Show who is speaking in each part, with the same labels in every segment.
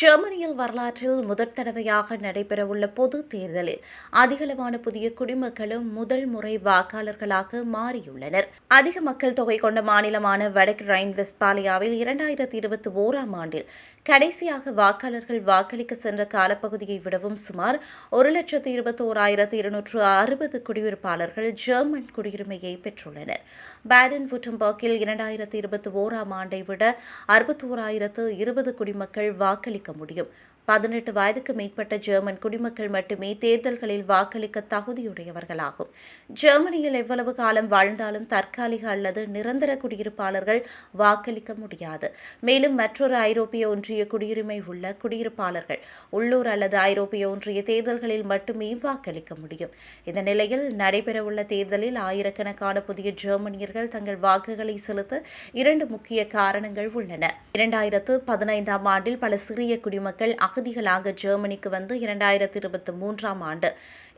Speaker 1: ஜெர்மனியில் வரலாற்றில் முதற் தடவையாக நடைபெறவுள்ள பொது தேர்தலில் அதிகளவான புதிய குடிமக்களும் முதல் முறை வாக்காளர்களாக மாறியுள்ளனர். அதிக மக்கள் தொகை கொண்ட மாநிலமான வடக்கு ரைன் வெஸ்பாலியாவில் இரண்டாயிரத்தி இருபத்தி ஓராம் ஆண்டில் கடைசியாக வாக்காளர்கள் வாக்களிக்க சென்ற காலப்பகுதியை விடவும் சுமார் ஒரு லட்சத்து இருபத்தி ஓராயிரத்து இருநூற்று அறுபது குடியிருப்பாளர்கள் ஜெர்மன் குடியுரிமையை பெற்றுள்ளனர். பேடன் வுட்டம்பர்க்கில் இரண்டாயிரத்தி இருபத்தி ஓராம் ஆண்டை விட அறுபத்தோராயிரத்து இருபது குடிமக்கள் வாக்களிக்க முடியும். பதினெட்டு வயதுக்கு மேற்பட்ட ஜெர்மன் குடிமக்கள் மட்டுமே தேர்தல்களில் வாக்களிக்க தகுதியுடையவர்களாகும். ஜெர்மனியில் எவ்வளவு காலம் வாழ்ந்தாலும் தற்காலிக அல்லது நிரந்தர குடியிருப்பாளர்கள் வாக்களிக்க முடியாது. மேலும் மற்றொரு ஐரோப்பிய ஒன்றிய குடியுரிமை உள்ள குடியிருப்பாளர்கள் உள்ளூர் அல்லது ஐரோப்பிய ஒன்றிய தேர்தல்களில் மட்டுமே வாக்களிக்க முடியும். இந்த நிலையில் நடைபெறவுள்ள தேர்தலில் ஆயிரக்கணக்கான புதிய ஜெர்மனியர்கள் தங்கள் வாக்குகளை செலுத்த இரண்டு முக்கிய காரணங்கள் உள்ளன. இரண்டாயிரத்து பதினைந்தாம் ஆண்டில் பல சிறிய குடிமக்கள் அகதிகளாக ஜெர்மனிக்கு வந்து இரண்டாயிரத்தி இருபத்தி மூன்றாம் ஆண்டு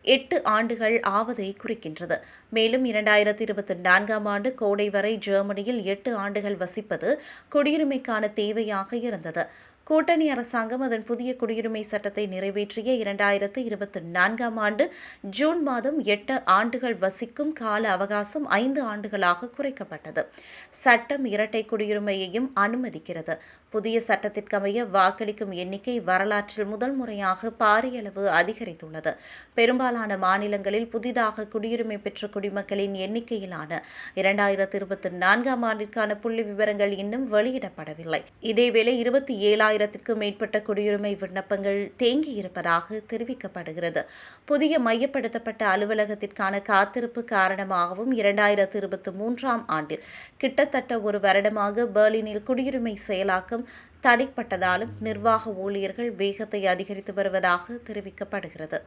Speaker 1: எட்டு ஆண்டுகள் ஆவதை குறிக்கின்றது. மேலும் இரண்டாயிரத்தி இருபத்தி நான்காம் ஆண்டு கோடை வரை ஜெர்மனியில் எட்டு ஆண்டுகள் வசிப்பது குடியுரிமைக்கான தேவையாக இருந்தது. கூட்டணி அரசாங்கம் அதன் புதிய குடியுரிமை சட்டத்தை நிறைவேற்றிய இரண்டாயிரத்து இருபத்தி நான்காம் ஆண்டு ஜூன் மாதம் எட்டு ஆண்டுகள் வசிக்கும் கால அவகாசம் ஐந்து ஆண்டுகளாக குறைக்கப்பட்டது. சட்டம் இரட்டை குடியுரிமையையும் அனுமதிக்கிறது. புதிய சட்டத்திற்கமைய வாக்களிக்கும் எண்ணிக்கை வரலாற்றில் முதல் முறையாக பாரியளவு அதிகரித்துள்ளது. பெரும்பாலான மாநிலங்களில் புதிதாக குடியுரிமை பெற்ற குடிமக்களின் எண்ணிக்கையிலான இரண்டாயிரத்தி இருபத்தி நான்காம் ஆண்டிற்கான புள்ளி விவரங்கள் இன்னும் வெளியிடப்படவில்லை. இதேவேளை இருபத்தி ஏழாயிரத்திற்கும் மேற்பட்ட குடியுரிமை விண்ணப்பங்கள் தேங்கியிருப்பதாக தெரிவிக்கப்படுகிறது. புதிய மையப்படுத்தப்பட்ட அலுவலகத்திற்கான காத்திருப்பு காரணமாகவும் இரண்டாயிரத்தி இருபத்தி மூன்றாம் ஆண்டில் கிட்டத்தட்ட ஒரு வருடமாக பெர்லினில் குடியுரிமை செயலாக்கம் தடைப்பட்டதாலும் நிர்வாக ஊழியர்கள் வேகத்தை அதிகரித்து வருவதாக தெரிவிக்கப்படுகிறது.